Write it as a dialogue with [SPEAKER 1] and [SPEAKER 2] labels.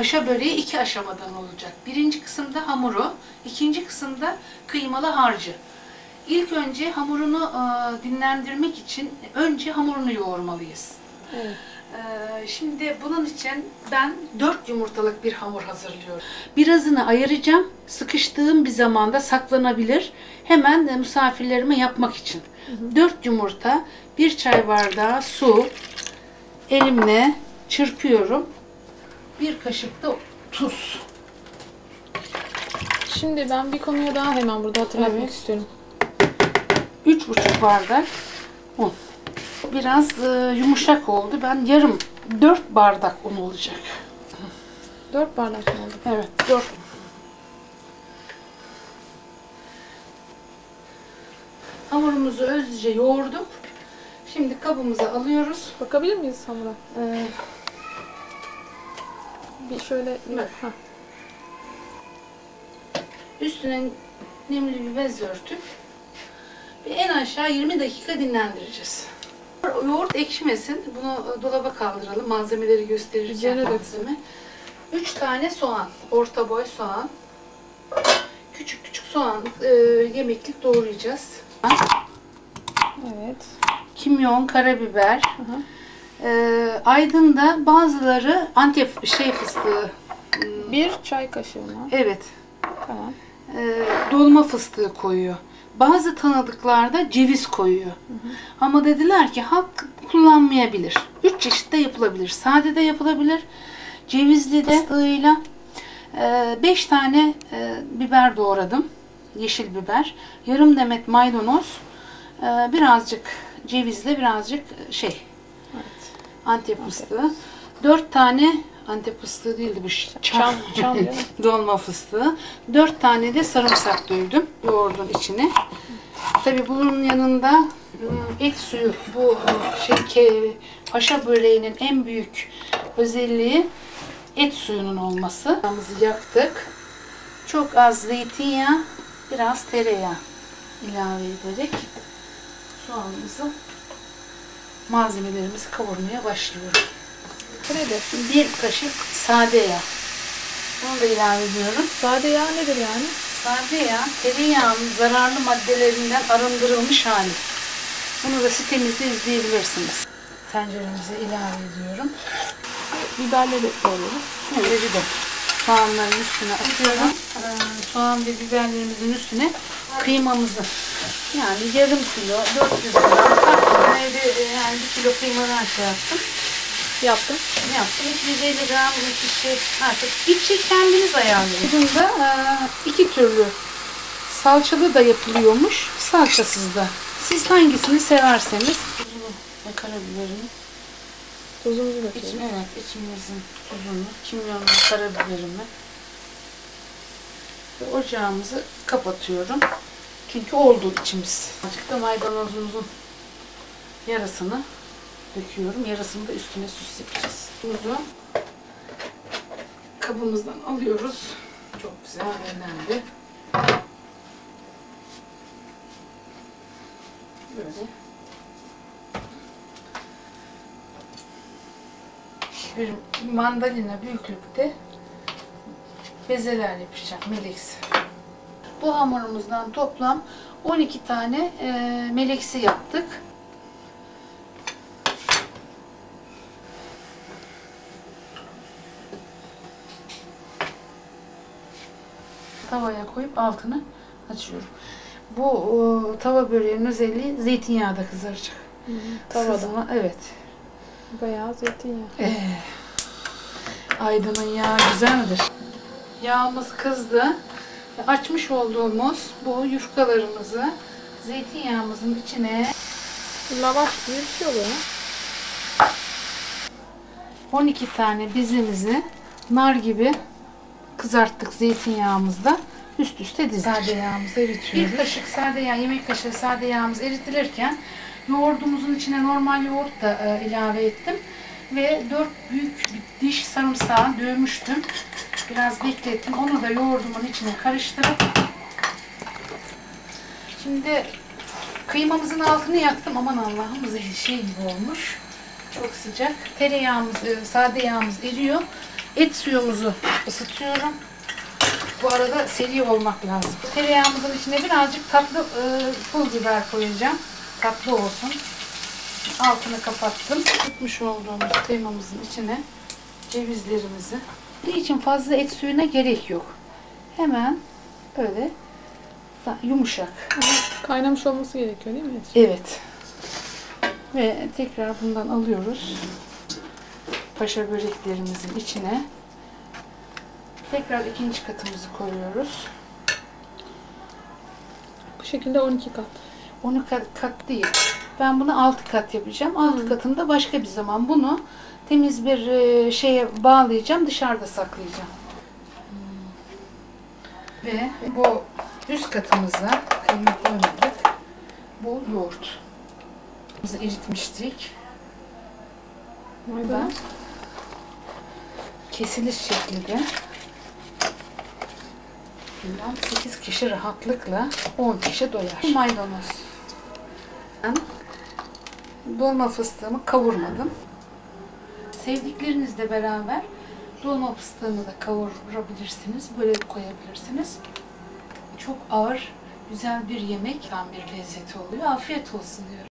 [SPEAKER 1] paşa böreği iki aşamadan olacak. Birinci kısımda hamuru, ikinci kısımda kıymalı harcı. İlk önce hamurunu e, dinlendirmek için önce hamurunu yoğurmalıyız.
[SPEAKER 2] Evet.
[SPEAKER 1] Ee, Şimdi bunun için ben 4 yumurtalık bir hamur hazırlıyorum. Birazını ayıracağım. Sıkıştığım bir zamanda saklanabilir. Hemen de misafirlerime yapmak için. 4 yumurta, 1 çay bardağı su elimle çırpıyorum. Bir kaşık da tuz.
[SPEAKER 2] Şimdi ben bir konuya daha hemen burada hatırlatmak
[SPEAKER 1] Evet.
[SPEAKER 2] istiyorum.
[SPEAKER 1] 3,5 bardak un. Biraz e, yumuşak oldu. Ben yarım 4 bardak un olacak.
[SPEAKER 2] 4 bardak mı oldu?
[SPEAKER 1] Evet, 4 Hamurumuzu özce yoğurduk. Şimdi kabımıza alıyoruz.
[SPEAKER 2] Bakabilir miyiz hamura?
[SPEAKER 1] Ee,
[SPEAKER 2] Bir şöyle bir...
[SPEAKER 1] Bak.
[SPEAKER 2] Hah.
[SPEAKER 1] üstüne nemli bir bez örtüp ve en aşağı 20 dakika dinlendireceğiz. Yoğurt ekşimesin. Bunu e, dolaba kaldıralım. Malzemeleri gösterirken
[SPEAKER 2] Üzerine
[SPEAKER 1] malzeme. 3 tane soğan. Orta boy soğan. Küçük küçük soğan e, yemeklik doğrayacağız.
[SPEAKER 2] Evet.
[SPEAKER 1] kimyon, karabiber.
[SPEAKER 2] Hı hı.
[SPEAKER 1] Ee, Aydın'da bazıları Antep şey fıstığı, hmm,
[SPEAKER 2] Bir çay kaşığı mı?
[SPEAKER 1] evet,
[SPEAKER 2] Tamam.
[SPEAKER 1] e, dolma fıstığı koyuyor. Bazı tanıdıklarda ceviz koyuyor. Ama dediler ki halk kullanmayabilir. Üç çeşit de yapılabilir. Sade de yapılabilir. Cevizli de fıstığıyla. Ee, beş tane e, biber doğradım. Yeşil biber. Yarım demet maydanoz. Ee, birazcık cevizle birazcık e, şey. Antep fıstığı. Dört tane Antep fıstığı değildi bu.
[SPEAKER 2] Çam, çam mi?
[SPEAKER 1] Dolma fıstığı. Dört tane de sarımsak dövdüm yoğurdun içine. Tabii bunun yanında ım, et suyu. Bu şey paşa böreğinin en büyük özelliği et suyunun olması. Yağımızı yaktık. Çok az zeytinyağı, biraz tereyağı ilave ederek soğanımızı malzemelerimizi kavurmaya başlıyorum.
[SPEAKER 2] Nedir?
[SPEAKER 1] Bir kaşık sade yağ. Bunu da ilave ediyorum.
[SPEAKER 2] Sade yağ nedir yani?
[SPEAKER 1] Sade yağ, tereyağının zararlı maddelerinden arındırılmış hali. Bunu da sitemizde izleyebilirsiniz. Tenceremize ilave ediyorum.
[SPEAKER 2] Biberleri doğruyoruz.
[SPEAKER 1] Böylece de soğanların üstüne atıyorum. Ee, soğan ve biberlerimizin üstüne kıymamızı. Yani yarım kilo, 400 gram. Takriben evde e, yani bir kilo kıymadan şey yaptım.
[SPEAKER 2] Yaptım.
[SPEAKER 1] Ne yaptım? 250 gram kişi artık içi kendiniz ayarlayın. Bunda e, iki türlü salçalı da yapılıyormuş, salçasız da. Siz hangisini severseniz. Ve karabiberini.
[SPEAKER 2] Tuzumuzu
[SPEAKER 1] İç,
[SPEAKER 2] döküyoruz.
[SPEAKER 1] evet, içimizin tuzunu, kimyonunu, karabiberimi. Ocağımızı kapatıyorum. Çünkü oldu içimiz. Azıcık da maydanozumuzun yarısını döküyorum. Yarısını da üstüne süs yapacağız. Tuzu kabımızdan alıyoruz. Çok güzel önemli. Böyle. Bir mandalina büyüklükte bezeler yapacağım. Meleksi. Bu hamurumuzdan toplam 12 tane e, meleksi yaptık. Tavaya koyup altını açıyorum. Bu o, tava böreğinin özelliği zeytinyağda kızaracak.
[SPEAKER 2] Hı. Tavada.
[SPEAKER 1] Sızma, evet.
[SPEAKER 2] Bayağı zeytinyağı.
[SPEAKER 1] Ee, Aydın'ın yağı güzeldir. Yağımız kızdı. Açmış olduğumuz bu yufkalarımızı zeytinyağımızın içine
[SPEAKER 2] Lavaş gibi bir şey oluyor mu?
[SPEAKER 1] 12 tane bizimizi nar gibi kızarttık zeytinyağımızda üst üste dizdik. Sade yağımızı eritiyoruz. Bir kaşık sade yağ, yemek kaşığı sade yağımız eritilirken yoğurdumuzun içine normal yoğurt da e, ilave ettim. Ve 4 büyük bir diş sarımsağı dövmüştüm. Biraz beklettim. Onu da yoğurdumun içine karıştırıp Şimdi kıymamızın altını yaktım. Aman Allah'ım şey gibi olmuş. Çok sıcak. Tereyağımız, e, sade yağımız eriyor. Et suyumuzu ısıtıyorum. Bu arada seri olmak lazım. Tereyağımızın içine birazcık tatlı e, pul biber koyacağım. Tatlı olsun. Altını kapattım. Tutmuş olduğumuz kıymamızın içine cevizlerimizi. Bunun için fazla et suyuna gerek yok. Hemen böyle yumuşak.
[SPEAKER 2] Kaynamış olması gerekiyor değil mi? et?
[SPEAKER 1] Evet. Ve tekrar bundan alıyoruz. Paşa böreklerimizin içine. Tekrar ikinci katımızı koyuyoruz.
[SPEAKER 2] Bu şekilde 12 kat.
[SPEAKER 1] Onu kat, kat değil. Ben bunu altı kat yapacağım. Altı katında başka bir zaman bunu temiz bir e, şeye bağlayacağım. Dışarıda saklayacağım. Ve bu üst katımıza kıyma koymadık. Bu yoğurt. Biz eritmiştik.
[SPEAKER 2] Maydanoz.
[SPEAKER 1] Kesiliş şeklinde. Bundan 8 kişi rahatlıkla 10 kişi doyar. Maydanoz. Dolma fıstığımı kavurmadım. Sevdiklerinizle beraber dolma fıstığını da kavurabilirsiniz. Böyle koyabilirsiniz. Çok ağır, güzel bir yemek, bir lezzeti oluyor. Afiyet olsun diyorum.